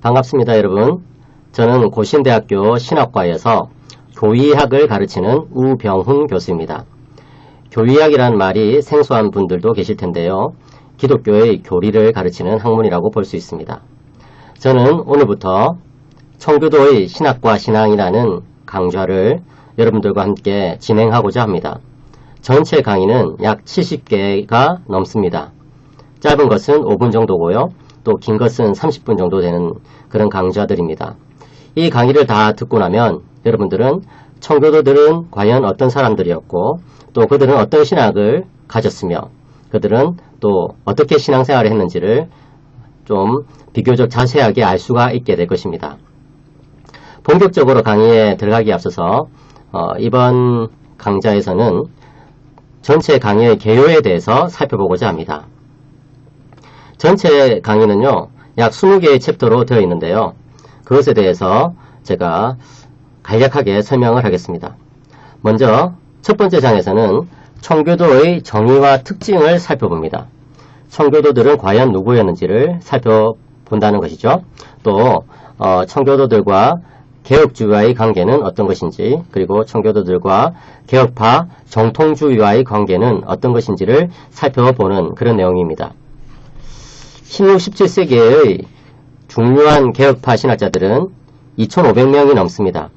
반갑습니다, 여러분. 저는 고신대학교 신학과에서 교의학을 가르치는 우병훈 교수입니다. 교의학이란 말이 생소한 분들도 계실 텐데요. 기독교의 교리를 가르치는 학문이라고 볼 수 있습니다. 저는 오늘부터 청교도의 신학과 신앙이라는 강좌를 여러분들과 함께 진행하고자 합니다. 전체 강의는 약 70개가 넘습니다. 짧은 것은 5분 정도고요. 또 긴 것은 30분 정도 되는 그런 강좌들입니다. 이 강의를 다 듣고 나면 여러분들은 청교도들은 과연 어떤 사람들이었고 또 그들은 어떤 신학을 가졌으며 그들은 또 어떻게 신앙생활을 했는지를 좀 비교적 자세하게 알 수가 있게 될 것입니다. 본격적으로 강의에 들어가기 앞서서 어, 이번 강좌에서는 전체 강의의 개요에 대해서 살펴보고자 합니다. 전체 강의는요, 약 20개의 챕터로 되어 있는데요. 그것에 대해서 제가 간략하게 설명을 하겠습니다. 먼저 첫 번째 장에서는 청교도의 정의와 특징을 살펴봅니다. 청교도들은 과연 누구였는지를 살펴본다는 것이죠. 또 어, 청교도들과 개혁주의와의 관계는 어떤 것인지 그리고 청교도들과 개혁파 정통주의와의 관계는 어떤 것인지를 살펴보는 그런 내용입니다. 16, 17세기의 중요한 개혁파 신학자들은 2,500명이 넘습니다.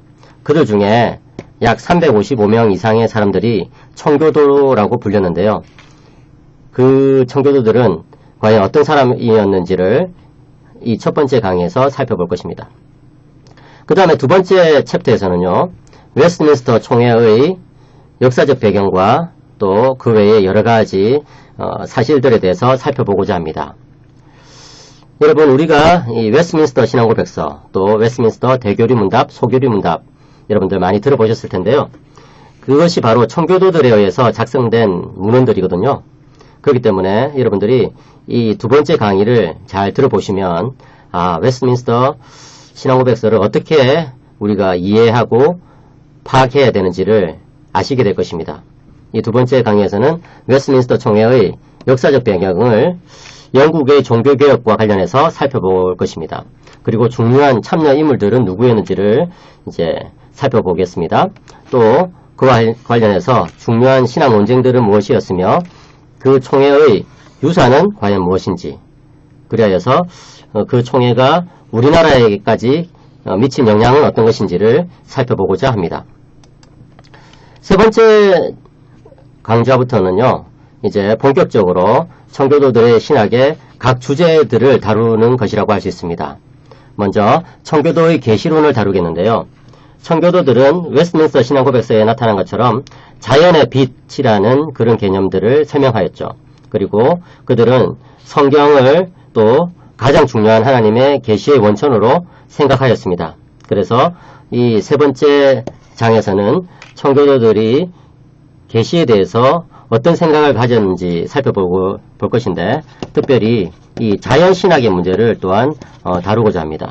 그들 중에 약 355명 이상의 사람들이 청교도라고 불렸는데요. 그 청교도들은 과연 어떤 사람이었는지를 이 첫 번째 강의에서 살펴볼 것입니다. 그 다음에 두 번째 챕터에서는요. 웨스트민스터 총회의 역사적 배경과 또 그 외의 여러 가지 어, 사실들에 대해서 살펴보고자 합니다. 여러분 우리가 이 웨스트민스터 신앙고 백서 또 웨스트민스터 대교리 문답, 소교리 문답 여러분들 많이 들어보셨을 텐데요. 그것이 바로 청교도들에 의해서 작성된 문헌들이거든요. 그렇기 때문에 여러분들이 이 두 번째 강의를 잘 들어보시면 아 웨스트민스터 신앙고 백서를 어떻게 우리가 이해하고 파악해야 되는지를 아시게 될 것입니다. 이 두 번째 강의에서는 웨스트민스터 총회의 역사적 배경을 영국의 종교개혁과 관련해서 살펴볼 것입니다. 그리고 중요한 참여 인물들은 누구였는지를 이제 살펴보겠습니다. 또 그와 관련해서 중요한 신앙 논쟁들은 무엇이었으며 그 총회의 유산은 과연 무엇인지 그리하여서 어, 그 총회가 우리나라에게까지 어, 미친 영향은 어떤 것인지를 살펴보고자 합니다. 세 번째 강좌부터는요, 이제 본격적으로 청교도들의 신학의 각 주제들을 다루는 것이라고 할 수 있습니다. 먼저 청교도의 계시론을 다루겠는데요. 청교도들은 웨스트민스터 신앙고백서에 나타난 것처럼 자연의 빛이라는 그런 개념들을 설명하였죠. 그리고 그들은 성경을 또 가장 중요한 하나님의 계시의 원천으로 생각하였습니다. 그래서 이 세 번째 장에서는 청교도들이 계시에 대해서 어떤 생각을 가졌는지 살펴보고 볼 것인데 특별히 이 자연신학의 문제를 또한 어, 다루고자 합니다.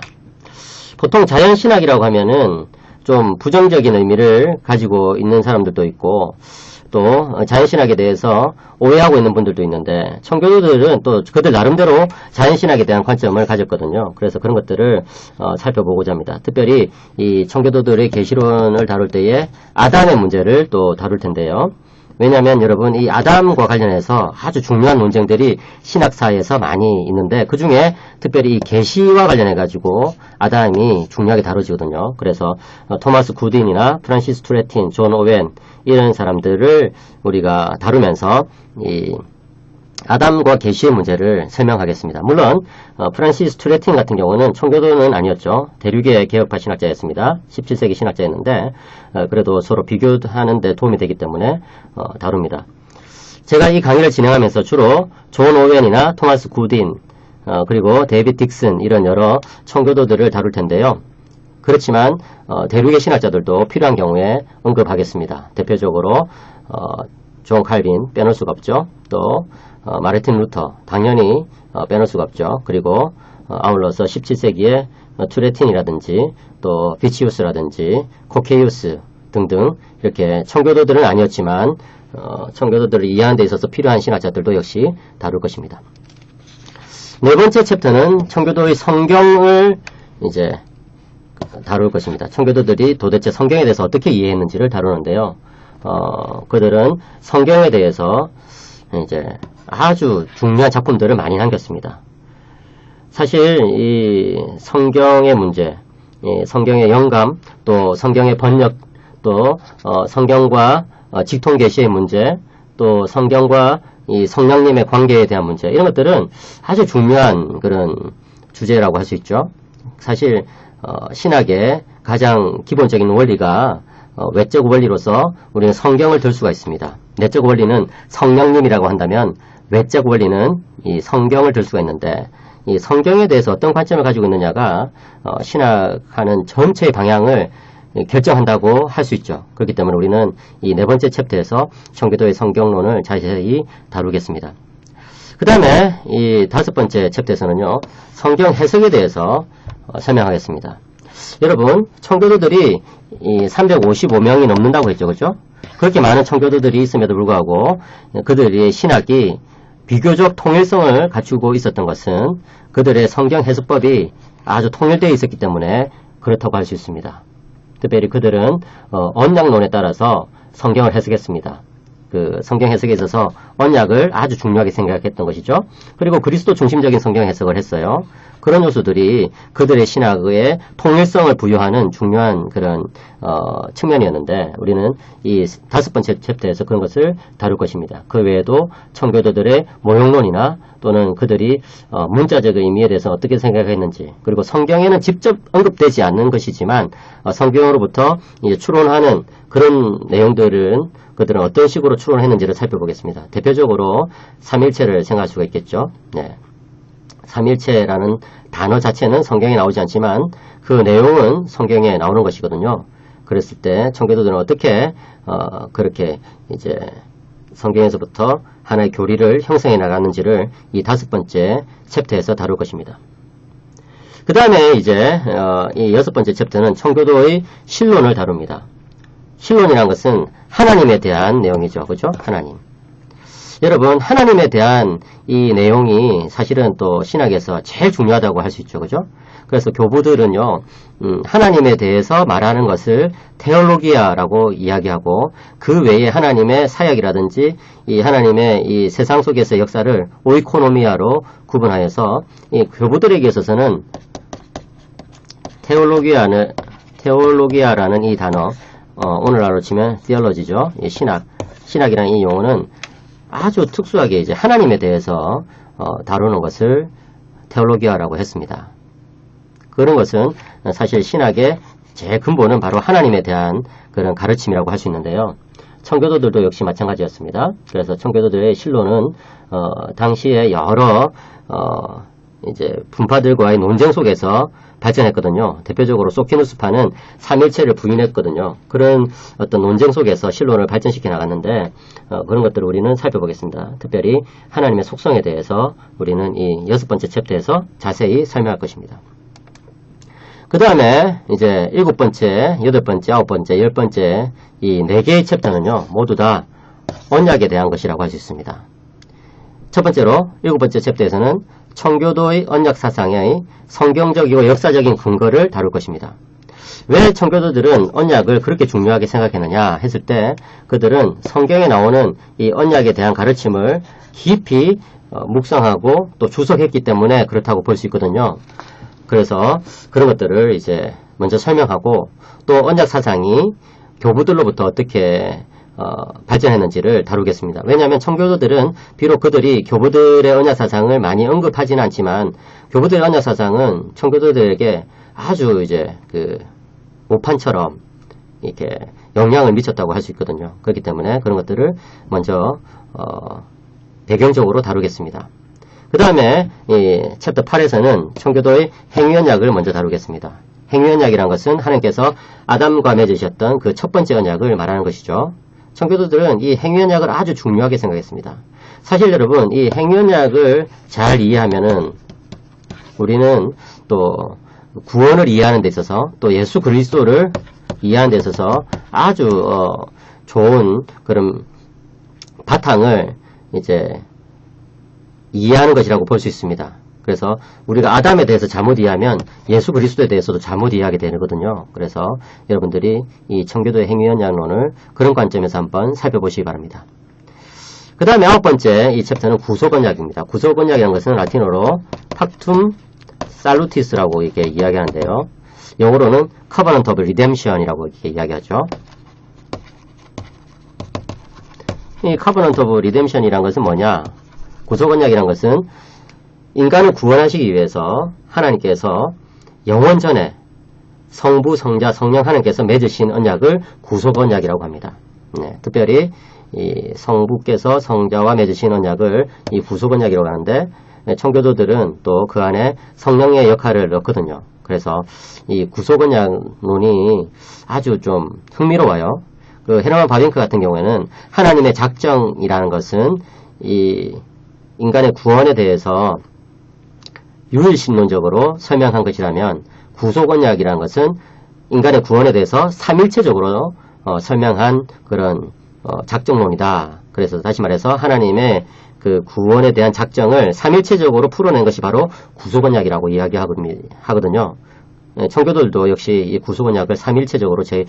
보통 자연신학이라고 하면은 좀 부정적인 의미를 가지고 있는 사람들도 있고 또 자연신학에 대해서 오해하고 있는 분들도 있는데 청교도들은 또 그들 나름대로 자연신학에 대한 관점을 가졌거든요. 그래서 그런 것들을 어, 살펴보고자 합니다. 특별히 이 청교도들의 계시론을 다룰 때에 아담의 문제를 또 다룰 텐데요. 왜냐하면 여러분 이 아담과 관련해서 아주 중요한 논쟁들이 신학사에서 많이 있는데 그 중에 특별히 이 계시와 관련해 가지고 아담이 중요하게 다뤄지거든요. 그래서 어, 토마스 구딘이나 프란시스 투레틴, 존 오웬 이런 사람들을 우리가 다루면서 이 아담과 계시의 문제를 설명하겠습니다. 물론 어, 프란시스 투레틴 같은 경우는 청교도는 아니었죠. 대륙의 개혁파 신학자였습니다. 17세기 신학자였는데 어, 그래도 서로 비교하는 데 도움이 되기 때문에 어, 다룹니다. 제가 이 강의를 진행하면서 주로 존 오웬이나 토마스 구딘 어, 그리고 데이빗 딕슨 이런 여러 청교도들을 다룰 텐데요. 그렇지만 어, 대륙의 신학자들도 필요한 경우에 언급하겠습니다. 대표적으로 어, 존 칼빈 빼놓을 수가 없죠. 또 어, 마르틴 루터 당연히 어, 빼놓을 수가 없죠. 그리고 어, 아울러서 17세기에 어, 투레틴이라든지 또 비치우스라든지 코케이우스 등등 이렇게 청교도들은 아니었지만 어, 청교도들을 이해하는 데 있어서 필요한 신학자들도 역시 다룰 것입니다. 네 번째 챕터는 청교도의 성경을 이제 다룰 것입니다. 청교도들이 도대체 성경에 대해서 어떻게 이해했는지를 다루는데요. 어, 그들은 성경에 대해서 이제 아주 중요한 작품들을 많이 남겼습니다. 사실 이 성경의 문제, 이 성경의 영감, 또 성경의 번역, 또 어, 성경과 어, 직통 계시의 문제, 또 성경과 이 성령님의 관계에 대한 문제 이런 것들은 아주 중요한 그런 주제라고 할 수 있죠. 사실 어, 신학의 가장 기본적인 원리가 어, 외적 원리로서 우리는 성경을 들 수가 있습니다. 내적 원리는 성령님이라고 한다면 외적 원리는 이 성경을 들 수가 있는데 이 성경에 대해서 어떤 관점을 가지고 있느냐가 어, 신학하는 전체의 방향을 결정한다고 할 수 있죠. 그렇기 때문에 우리는 이 네 번째 챕터에서 청교도의 성경론을 자세히 다루겠습니다. 그 다음에 이 다섯 번째 챕터에서는요, 성경 해석에 대해서 어, 설명하겠습니다. 여러분, 청교도들이 이 355명이 넘는다고 했죠, 그죠? 그렇게 많은 청교도들이 있음에도 불구하고 그들의 신학이 비교적 통일성을 갖추고 있었던 것은 그들의 성경 해석법이 아주 통일되어 있었기 때문에 그렇다고 할 수 있습니다. 특별히 그들은 어, 언약론에 따라서 성경을 해석했습니다. 그 성경 해석에 있어서 언약을 아주 중요하게 생각했던 것이죠. 그리고 그리스도 중심적인 성경 해석을 했어요. 그런 요소들이 그들의 신학의 통일성을 부여하는 중요한 그런 어, 측면이었는데 우리는 이 다섯 번째 챕터에서 그런 것을 다룰 것입니다. 그 외에도 청교도들의 모형론이나 또는 그들이 어, 문자적 의미에 대해서 어떻게 생각했는지 그리고 성경에는 직접 언급되지 않는 것이지만 어, 성경으로부터 추론하는 그런 내용들은 그들은 어떤 식으로 추론했는지를 살펴보겠습니다. 대표적으로 삼일체를 생각할 수가 있겠죠. 네. 삼일체라는 단어 자체는 성경에 나오지 않지만 그 내용은 성경에 나오는 것이거든요. 그랬을 때 청교도들은 어떻게 어, 그렇게 이제 성경에서부터 하나의 교리를 형성해 나갔는지를 이 다섯 번째 챕터에서 다룰 것입니다. 그 다음에 이제 어, 이 여섯 번째 챕터는 청교도의 신론을 다룹니다. 신론이란 것은 하나님에 대한 내용이죠. 그죠? 하나님. 여러분, 하나님에 대한 이 내용이 사실은 또 신학에서 제일 중요하다고 할 수 있죠. 그죠? 그래서 교부들은요, 음, 하나님에 대해서 말하는 것을 테올로기아라고 이야기하고 그 외에 하나님의 사역이라든지 이 하나님의 이 세상 속에서 역사를 오이코노미아로 구분하여서 이 교부들에게 있어서는 테올로기아는 테올로기아라는 이 단어 어, 오늘날로 치면 theology죠. 신학 신학이라는 이 용어는 아주 특수하게 이제 하나님에 대해서 어, 다루는 것을 테올로기아라고 했습니다. 그런 것은 사실 신학의 제일 근본은 바로 하나님에 대한 그런 가르침이라고 할 수 있는데요. 청교도들도 역시 마찬가지였습니다. 그래서 청교도들의 신론은 어, 당시에 여러 어, 이제 분파들과의 논쟁 속에서 발전했거든요. 대표적으로 소키누스파는 삼일체를 부인했거든요. 그런 어떤 논쟁 속에서 신론을 발전시켜 나갔는데 어, 그런 것들을 우리는 살펴보겠습니다. 특별히 하나님의 속성에 대해서 우리는 이 여섯 번째 챕터에서 자세히 설명할 것입니다. 그 다음에 이제 일곱 번째, 여덟 번째, 아홉 번째, 열 번째 이 네 개의 챕터는요 모두 다 언약에 대한 것이라고 할 수 있습니다. 첫 번째로 일곱 번째 챕터에서는 청교도의 언약 사상의 성경적이고 역사적인 근거를 다룰 것입니다. 왜 청교도들은 언약을 그렇게 중요하게 생각했느냐 했을 때 그들은 성경에 나오는 이 언약에 대한 가르침을 깊이 어, 묵상하고 또 주석했기 때문에 그렇다고 볼 수 있거든요. 그래서 그런 것들을 이제 먼저 설명하고 또 언약 사상이 교부들로부터 어떻게 어, 발전했는지를 다루겠습니다. 왜냐하면 청교도들은 비록 그들이 교부들의 언약 사상을 많이 언급하지는 않지만 교부들의 언약 사상은 청교도들에게 아주 이제 그 오판처럼 이렇게 영향을 미쳤다고 할 수 있거든요. 그렇기 때문에 그런 것들을 먼저 어, 배경적으로 다루겠습니다. 그 다음에 이 챕터 8에서는 청교도의 행위언약을 먼저 다루겠습니다. 행위언약이란 것은 하나님께서 아담과 맺으셨던 그 첫 번째 언약을 말하는 것이죠. 청교도들은 이 행위언약을 아주 중요하게 생각했습니다. 사실 여러분 이 행위언약을 잘 이해하면은 우리는 또 구원을 이해하는 데 있어서 또 예수 그리스도를 이해하는 데 있어서 아주 어, 좋은 그런 바탕을 이제 이해하는 것이라고 볼 수 있습니다. 그래서 우리가 아담에 대해서 잘못 이해하면 예수 그리스도에 대해서도 잘못 이해하게 되거든요. 그래서 여러분들이 이 청교도의 행위연약론을 그런 관점에서 한번 살펴보시기 바랍니다. 그 다음에 아홉 번째 이 챕터는 구속언약입니다. 구속언약이라는 것은 라틴어로 팍툼 살루티스라고 이렇게 이야기하는데요. 영어로는 Covenant of Redemption이라고 이렇게 이야기하죠. 이 Covenant of Redemption이란 것은 뭐냐? 구속언약이란 것은 인간을 구원하시기 위해서 하나님께서 영원 전에 성부, 성자, 성령 하나님께서 맺으신 언약을 구속 언약이라고 합니다. 네, 특별히 이 성부께서 성자와 맺으신 언약을 이 구속 언약이라고 하는데 네, 청교도들은 또 그 안에 성령의 역할을 넣거든요. 그래서 이 구속 언약론이 아주 좀 흥미로워요. 그 헤르만 바빙크 같은 경우에는 하나님의 작정이라는 것은 이 인간의 구원에 대해서 유일신론적으로 설명한 것이라면 구속언약이라는 것은 인간의 구원에 대해서 삼일체적으로 어, 설명한 그런 어, 작정론이다. 그래서 다시 말해서 하나님의 그 구원에 대한 작정을 삼일체적으로 풀어낸 것이 바로 구속언약이라고 이야기하거든요. 예, 청교도들도 역시 이 구속언약을 삼일체적으로 제,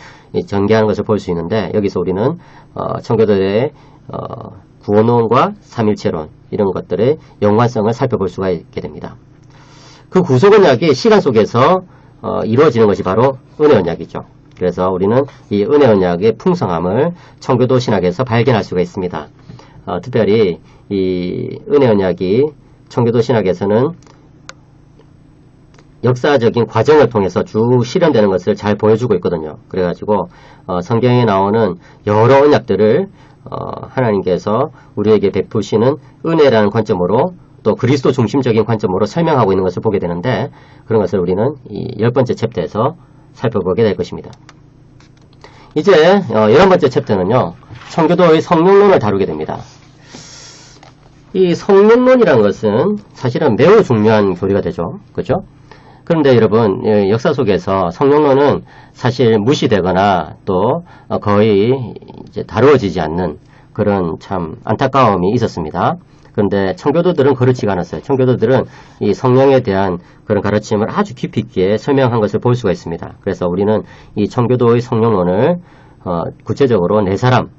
전개하는 것을 볼 수 있는데 여기서 우리는 어, 청교도의 어, 구원론과 삼일체론 이런 것들의 연관성을 살펴볼 수가 있게 됩니다. 그 구속 언약이 시간 속에서 어, 이루어지는 것이 바로 은혜 언약이죠. 그래서 우리는 이 은혜 언약의 풍성함을 청교도 신학에서 발견할 수가 있습니다. 어, 특별히 이 은혜 언약이 청교도 신학에서는 역사적인 과정을 통해서 쭉 실현되는 것을 잘 보여주고 있거든요. 그래가지고 어, 성경에 나오는 여러 언약들을 어, 하나님께서 우리에게 베푸시는 은혜라는 관점으로 또 그리스도 중심적인 관점으로 설명하고 있는 것을 보게 되는데 그런 것을 우리는 이 열 번째 챕터에서 살펴보게 될 것입니다. 이제 어, 열한 번째 챕터는요. 청교도의 성령론을 다루게 됩니다. 이 성령론이라는 것은 사실은 매우 중요한 교리가 되죠. 그죠? 그런데 여러분 예, 역사 속에서 성령론은 사실 무시되거나 또 어, 거의 다루어지지 않는 그런 참 안타까움이 있었습니다. 그런데 청교도들은 그렇지가 않았어요. 청교도들은 이 성령에 대한 그런 가르침을 아주 깊이 있게 설명한 것을 볼 수가 있습니다. 그래서 우리는 이 청교도의 성령론을 어, 구체적으로 네 사람,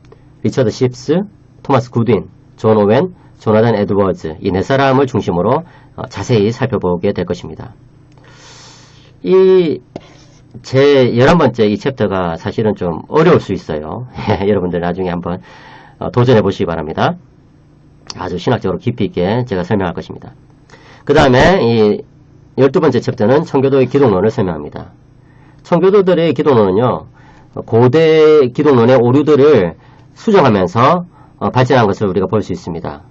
리처드 십스, 토마스 구딘, 존 오웬, 조나단 에드워즈 이 네 사람을 중심으로 어, 자세히 살펴보게 될 것입니다. 이 제 11번째 이 챕터가 사실은 좀 어려울 수 있어요. 여러분들 나중에 한번 어, 도전해 보시기 바랍니다. 아주 신학적으로 깊이 있게 제가 설명할 것입니다. 그 다음에 이 12번째 챕터는 청교도의 기독론을 설명합니다. 청교도들의 기독론은요. 고대 기독론의 오류들을 수정하면서 어, 발전한 것을 우리가 볼 수 있습니다.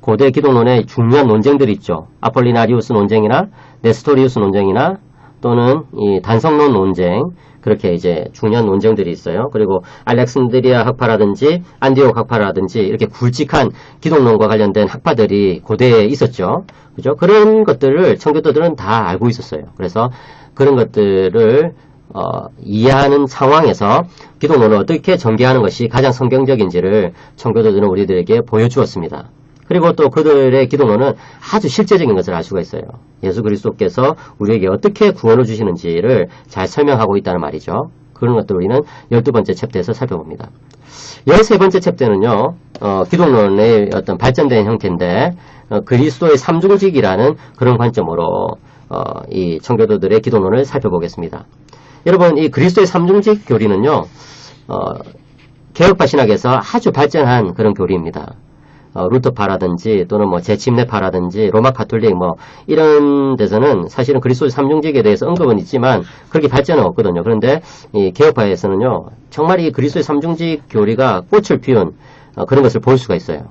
고대 기독론의 중요한 논쟁들이 있죠. 아폴리나리우스 논쟁이나 네스토리우스 논쟁이나 또는 이 단성론 논쟁 그렇게 이제 중요한 논쟁들이 있어요. 그리고 알렉산드리아 학파라든지 안디옥 학파라든지 이렇게 굵직한 기독론과 관련된 학파들이 고대에 있었죠. 그죠? 그런 것들을 청교도들은 다 알고 있었어요. 그래서 그런 것들을 어, 이해하는 상황에서 기독론을 어떻게 전개하는 것이 가장 성경적인지를 청교도들은 우리들에게 보여주었습니다. 그리고 또 그들의 기도론은 아주 실제적인 것을 알 수가 있어요. 예수 그리스도께서 우리에게 어떻게 구원을 주시는지를 잘 설명하고 있다는 말이죠. 그런 것들 우리는 12번째 챕터에서 살펴봅니다. 13번째 챕터는요, 어, 기독론의 어떤 발전된 형태인데, 어, 그리스도의 삼중직이라는 그런 관점으로, 어, 이 청교도들의 기독론을 살펴보겠습니다. 여러분, 이 그리스도의 삼중직 교리는요, 어, 개혁파 신학에서 아주 발전한 그런 교리입니다. 어, 루터파라든지 또는 뭐 재침례파라든지 로마 카톨릭 뭐 이런 데서는 사실은 그리스도의 삼중직에 대해서 언급은 있지만 그렇게 발전은 없거든요. 그런데 이 개혁파에서는요 정말 이 그리스도의 삼중직 교리가 꽃을 피운 어, 그런 것을 볼 수가 있어요.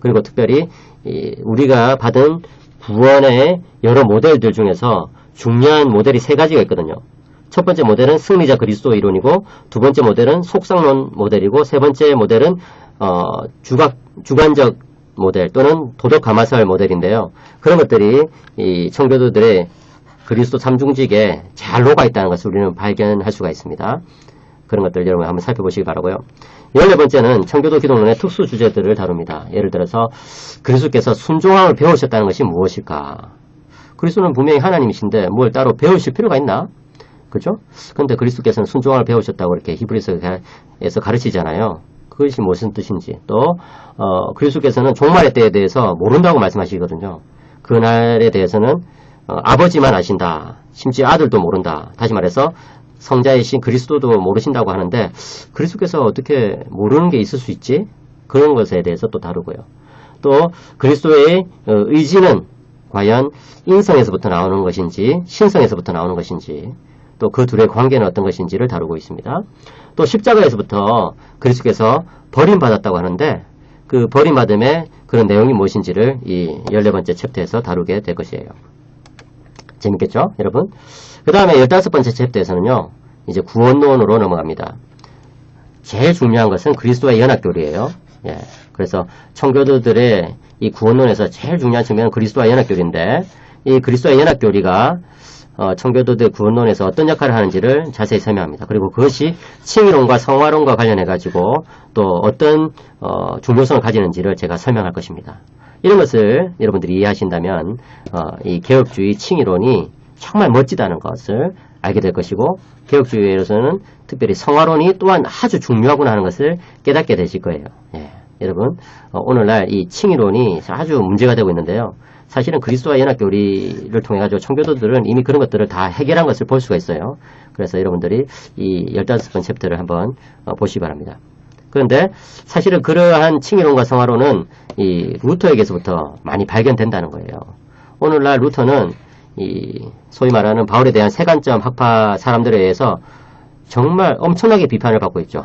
그리고 특별히 이 우리가 받은 구원의 여러 모델들 중에서 중요한 모델이 세 가지가 있거든요. 첫 번째 모델은 승리자 그리스도 이론이고 두 번째 모델은 속상론 모델이고 세 번째 모델은 어, 주각, 주관적 모델 또는 도덕 가마살 모델인데요. 그런 것들이 이 청교도들의 그리스도 삼중직에 잘 녹아 있다는 것을 우리는 발견할 수가 있습니다. 그런 것들 여러분 한번 살펴보시기 바라고요. 14번째는 청교도 기독론의 특수 주제들을 다룹니다. 예를 들어서 그리스도께서 순종함을 배우셨다는 것이 무엇일까? 그리스도는 분명히 하나님이신데 뭘 따로 배우실 필요가 있나? 그죠? 근데 그리스도께서는 순종을 배우셨다고 이렇게 히브리서에서 가르치잖아요. 그것이 무슨 뜻인지. 또, 어, 그리스도께서는 종말의 때에 대해서 모른다고 말씀하시거든요. 그날에 대해서는 어, 아버지만 아신다. 심지어 아들도 모른다. 다시 말해서 성자이신 그리스도도 모르신다고 하는데 그리스도께서 어떻게 모르는 게 있을 수 있지? 그런 것에 대해서 또 다루고요. 또 그리스도의 어, 의지는 과연 인성에서부터 나오는 것인지 신성에서부터 나오는 것인지 또 그 둘의 관계는 어떤 것인지를 다루고 있습니다. 또 십자가에서부터 그리스도께서 버림받았다고 하는데 그 버림받음의 그런 내용이 무엇인지를 이 14번째 챕터에서 다루게 될 것이에요. 재밌겠죠? 여러분? 그 다음에 15번째 챕터에서는요, 이제 구원론으로 넘어갑니다. 제일 중요한 것은 그리스도의 연합교리예요. 예. 그래서 청교도들의 이 구원론에서 제일 중요한 측면은 그리스도와 연합교리인데, 이 그리스도와 연합교리가 어, 청교도들 구원론에서 어떤 역할을 하는지를 자세히 설명합니다. 그리고 그것이 칭의론과 성화론과 관련해 가지고 또 어떤 어, 중요성을 가지는지를 제가 설명할 것입니다. 이런 것을 여러분들이 이해하신다면 어, 이 개혁주의 칭의론이 정말 멋지다는 것을 알게 될 것이고 개혁주의로서는 특별히 성화론이 또한 아주 중요하구나 하는 것을 깨닫게 되실 거예요. 예, 여러분 어, 오늘날 이 칭의론이 아주 문제가 되고 있는데요. 사실은 그리스도와 연합교리를 통해 가지고 청교도들은 이미 그런 것들을 다 해결한 것을 볼 수가 있어요. 그래서 여러분들이 이 15번 챕터를 한번 어, 보시기 바랍니다. 그런데 사실은 그러한 칭의론과 성화론은 이 루터에게서부터 많이 발견된다는 거예요. 오늘날 루터는 이 소위 말하는 바울에 대한 세관점 학파 사람들에 의해서 정말 엄청나게 비판을 받고 있죠.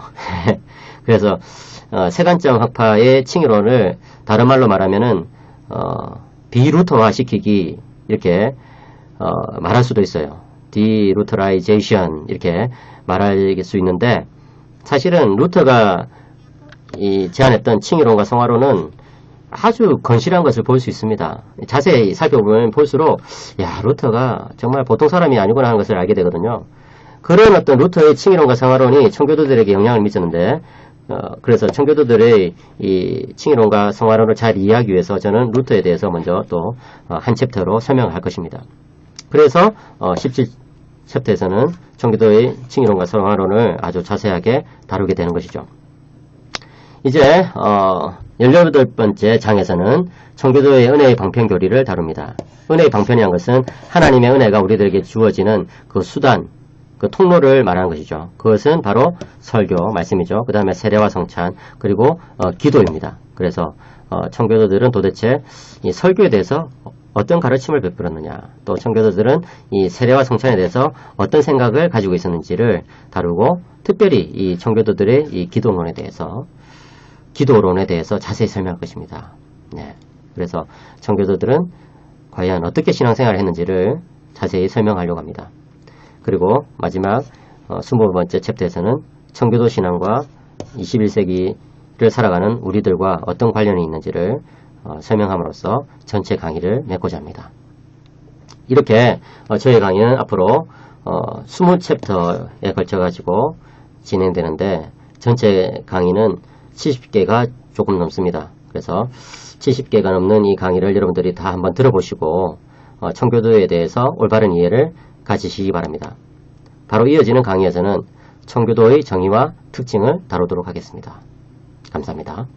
그래서 어, 세관점 학파의 칭의론을 다른 말로 말하면은 어, 비루터화 시키기 이렇게 어, 말할 수도 있어요. 디루터라이제이션 이렇게 말할 수 있는데 사실은 루터가 이 제안했던 칭의론과 성화론은 아주 건실한 것을 볼 수 있습니다. 자세히 살펴보면 볼수록 야 루터가 정말 보통 사람이 아니구나 하는 것을 알게 되거든요. 그런 어떤 루터의 칭의론과 성화론이 청교도들에게 영향을 미쳤는데 어, 그래서 청교도들의 이 칭의론과 성화론을 잘 이해하기 위해서 저는 루터에 대해서 먼저 또한 챕터로 설명할 것입니다. 그래서 어, 17챕터에서는 청교도의 칭의론과 성화론을 아주 자세하게 다루게 되는 것이죠. 이제 어, 18번째 장에서는 청교도의 은혜의 방편 교리를 다룹니다. 은혜의 방편이란 것은 하나님의 은혜가 우리들에게 주어지는 그 수단, 그 통로를 말하는 것이죠. 그것은 바로 설교 말씀이죠. 그 다음에 세례와 성찬 그리고 어, 기도입니다. 그래서 어, 청교도들은 도대체 이 설교에 대해서 어떤 가르침을 베풀었느냐 또 청교도들은 이 세례와 성찬에 대해서 어떤 생각을 가지고 있었는지를 다루고 특별히 이 청교도들의 이 기도론에 대해서 기도론에 대해서 자세히 설명할 것입니다. 네. 그래서 청교도들은 과연 어떻게 신앙생활을 했는지를 자세히 설명하려고 합니다. 그리고 마지막 어, 20번째 챕터에서는 청교도 신앙과 21세기를 살아가는 우리들과 어떤 관련이 있는지를 어, 설명함으로써 전체 강의를 맺고자 합니다. 이렇게 어, 저희 강의는 앞으로 어, 20챕터에 걸쳐 가지고 진행되는데 전체 강의는 70개가 조금 넘습니다. 그래서 70개가 넘는 이 강의를 여러분들이 다 한번 들어보시고 어, 청교도에 대해서 올바른 이해를 가지시기 바랍니다. 바로 이어지는 강의에서는 청교도의 정의와 특징을 다루도록 하겠습니다. 감사합니다.